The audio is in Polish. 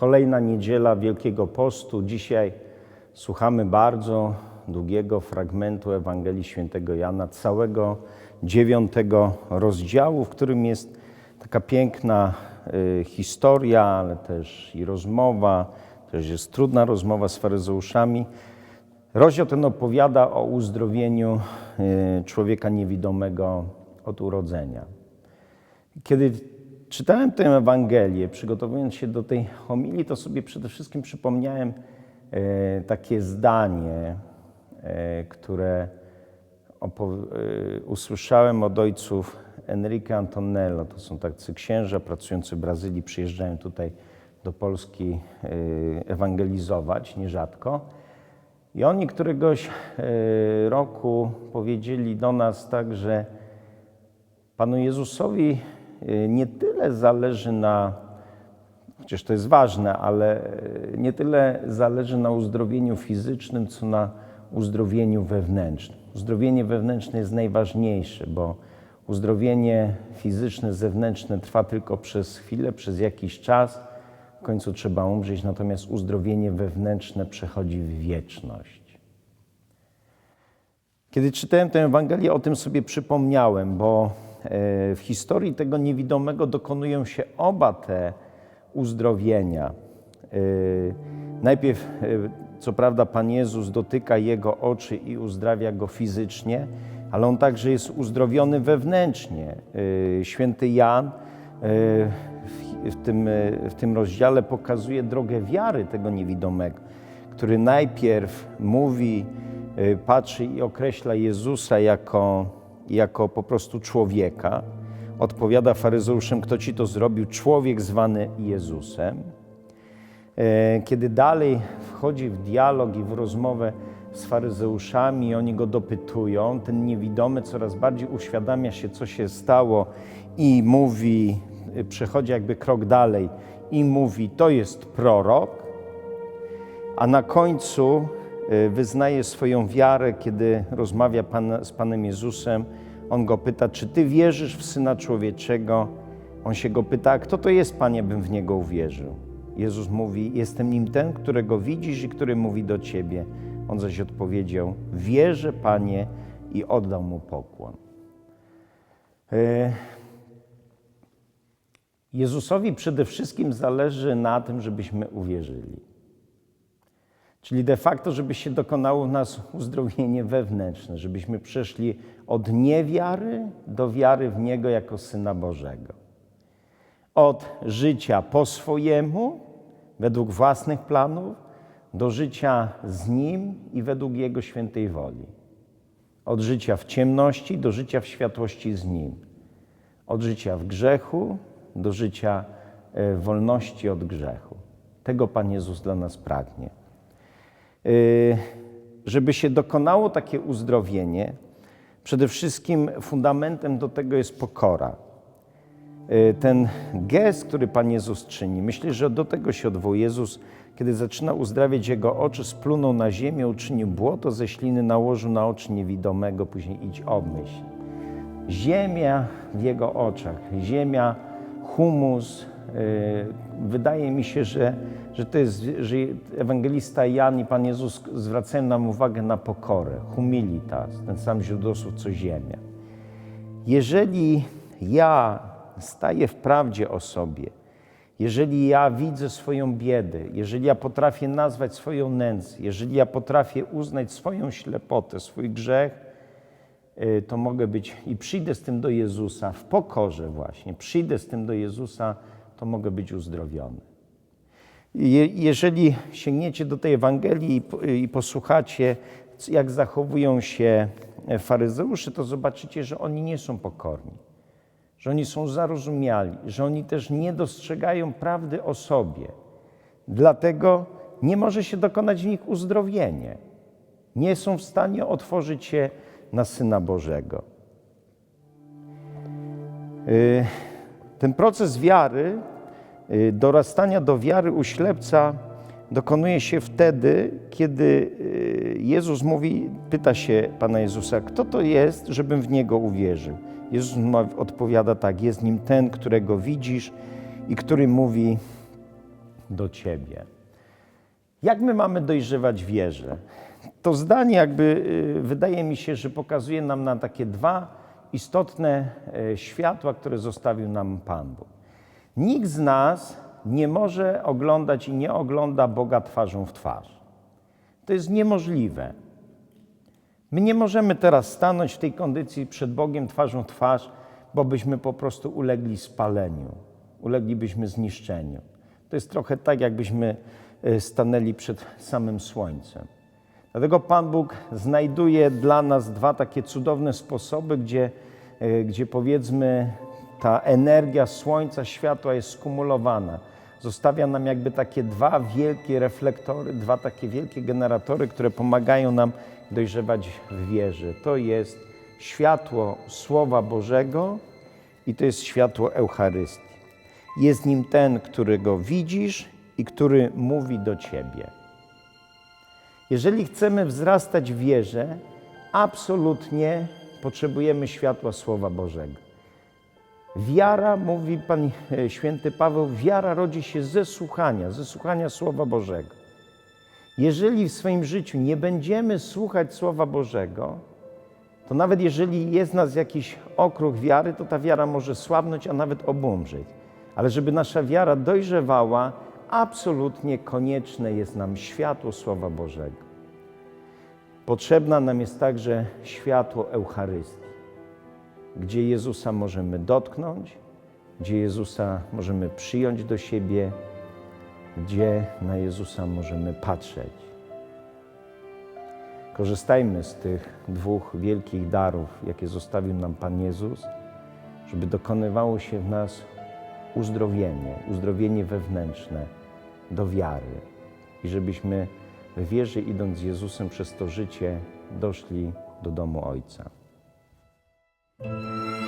Kolejna niedziela Wielkiego Postu. Dzisiaj słuchamy bardzo długiego fragmentu Ewangelii Świętego Jana, całego dziewiątego rozdziału, w którym jest taka piękna y, historia, ale też i rozmowa, też jest trudna rozmowa z faryzeuszami. Rozdział ten opowiada o uzdrowieniu y, człowieka niewidomego od urodzenia. Kiedy czytałem tę Ewangelię, przygotowując się do tej homilii, to sobie przede wszystkim przypomniałem e, takie zdanie, e, które e, usłyszałem od ojców Enrique Antonello. To są tacy księża pracujący w Brazylii, przyjeżdżają tutaj do Polski ewangelizować nierzadko. I oni któregoś roku powiedzieli do nas tak, że Panu Jezusowi nie tyle zależy na, chociaż to jest ważne, ale y, nie tyle zależy na uzdrowieniu fizycznym, co na uzdrowieniu wewnętrznym. Uzdrowienie wewnętrzne jest najważniejsze, bo uzdrowienie fizyczne, zewnętrzne trwa tylko przez chwilę, przez jakiś czas, w końcu trzeba umrzeć, natomiast uzdrowienie wewnętrzne przechodzi w wieczność. Kiedy czytałem tę Ewangelię, o tym sobie przypomniałem, bo w historii tego niewidomego dokonują się oba te uzdrowienia. E, Najpierw, e, co prawda, Pan Jezus dotyka jego oczy i uzdrawia go fizycznie, ale on także jest uzdrowiony wewnętrznie. E, Święty Jan e, w- tym, e, w tym rozdziale pokazuje drogę wiary tego niewidomego, który najpierw mówi, patrzy i określa Jezusa jako, jako po prostu człowieka. Odpowiada faryzeuszem, kto ci to zrobił? Człowiek zwany Jezusem. E, Kiedy dalej wchodzi w dialog i w rozmowę z faryzeuszami, oni go dopytują, ten niewidomy coraz bardziej uświadamia się, co się stało i mówi, y, przechodzi jakby krok dalej i mówi, to jest prorok, a na końcu wyznaje swoją wiarę, kiedy rozmawia Pan, z Panem Jezusem. On go pyta, czy Ty wierzysz w Syna Człowieczego? On się go pyta, kto to jest, Panie, bym w Niego uwierzył? Jezus mówi, jestem nim ten, którego widzisz i który mówi do Ciebie. On zaś odpowiedział, wierzę, Panie, i oddał mu pokłon. E, Jezusowi przede wszystkim zależy na tym, żebyśmy uwierzyli. Czyli de facto, żeby się dokonało w nas uzdrowienie wewnętrzne, żebyśmy przeszli od niewiary do wiary w Niego jako Syna Bożego. Od życia po swojemu, według własnych planów, do życia z Nim i według Jego świętej woli. Od życia w ciemności do życia w światłości z Nim. Od życia w grzechu do życia e, w wolności od grzechu. Tego Pan Jezus dla nas pragnie. Y, Żeby się dokonało takie uzdrowienie, przede wszystkim fundamentem do tego jest pokora. Y, Ten gest, który Pan Jezus czyni, myślę, że do tego się odwołuje Jezus, kiedy zaczyna uzdrawiać jego oczy, splunął na ziemię, uczynił błoto ze śliny, nałożył na oczy niewidomego, później idź obmyśl. Ziemia w jego oczach, ziemia, humus. Y, Wydaje mi się, że, że to jest, że ewangelista Jan i Pan Jezus zwracają nam uwagę na pokorę, humilitas, ten sam źródłosłów co ziemia. Jeżeli ja staję w prawdzie o sobie, jeżeli ja widzę swoją biedę, jeżeli ja potrafię nazwać swoją nędzę, jeżeli ja potrafię uznać swoją ślepotę, swój grzech, y, to mogę być i przyjdę z tym do Jezusa w pokorze właśnie, przyjdę z tym do Jezusa, to mogę być uzdrowiony. Je, jeżeli sięgniecie do tej Ewangelii i, i posłuchacie, jak zachowują się faryzeusze, to zobaczycie, że oni nie są pokorni, że oni są zarozumiali, że oni też nie dostrzegają prawdy o sobie. Dlatego nie może się dokonać w nich uzdrowienie. Nie są w stanie otworzyć się na Syna Bożego. Y, Ten proces wiary, dorastania do wiary u ślepca dokonuje się wtedy, kiedy y, Jezus mówi, pyta się Pana Jezusa, kto to jest, żebym w Niego uwierzył. Jezus odpowiada tak, jest nim ten, którego widzisz i który mówi do Ciebie. Jak my mamy dojrzewać wierze? To zdanie jakby y, wydaje mi się, że pokazuje nam na takie dwa istotne światła, które zostawił nam Pan Bóg. Nikt z nas nie może oglądać i nie ogląda Boga twarzą w twarz. To jest niemożliwe. My nie możemy teraz stanąć w tej kondycji przed Bogiem twarzą w twarz, bo byśmy po prostu ulegli spaleniu, uleglibyśmy zniszczeniu. To jest trochę tak, jakbyśmy e, stanęli przed samym słońcem. Dlatego Pan Bóg znajduje dla nas dwa takie cudowne sposoby, gdzie, e, gdzie powiedzmy ta energia słońca, światła jest skumulowana. Zostawia nam jakby takie dwa wielkie reflektory, dwa takie wielkie generatory, które pomagają nam dojrzewać w wierze. To jest światło Słowa Bożego i to jest światło Eucharystii. Jest nim ten, którego widzisz i który mówi do ciebie. Jeżeli chcemy wzrastać w wierze, absolutnie potrzebujemy światła Słowa Bożego. Wiara, mówi Pan e, Święty Paweł, wiara rodzi się ze słuchania, ze słuchania Słowa Bożego. Jeżeli w swoim życiu nie będziemy słuchać Słowa Bożego, to nawet jeżeli jest nas jakiś okruch wiary, to ta wiara może słabnąć, a nawet obumrzeć. Ale żeby nasza wiara dojrzewała, absolutnie konieczne jest nam światło Słowa Bożego. Potrzebna nam jest także światło Eucharystii, gdzie Jezusa możemy dotknąć, gdzie Jezusa możemy przyjąć do siebie, gdzie na Jezusa możemy patrzeć. Korzystajmy z tych dwóch wielkich darów, jakie zostawił nam Pan Jezus, żeby dokonywało się w nas uzdrowienie, uzdrowienie wewnętrzne do wiary i żebyśmy w wierze idąc z Jezusem przez to życie doszli do domu Ojca. Música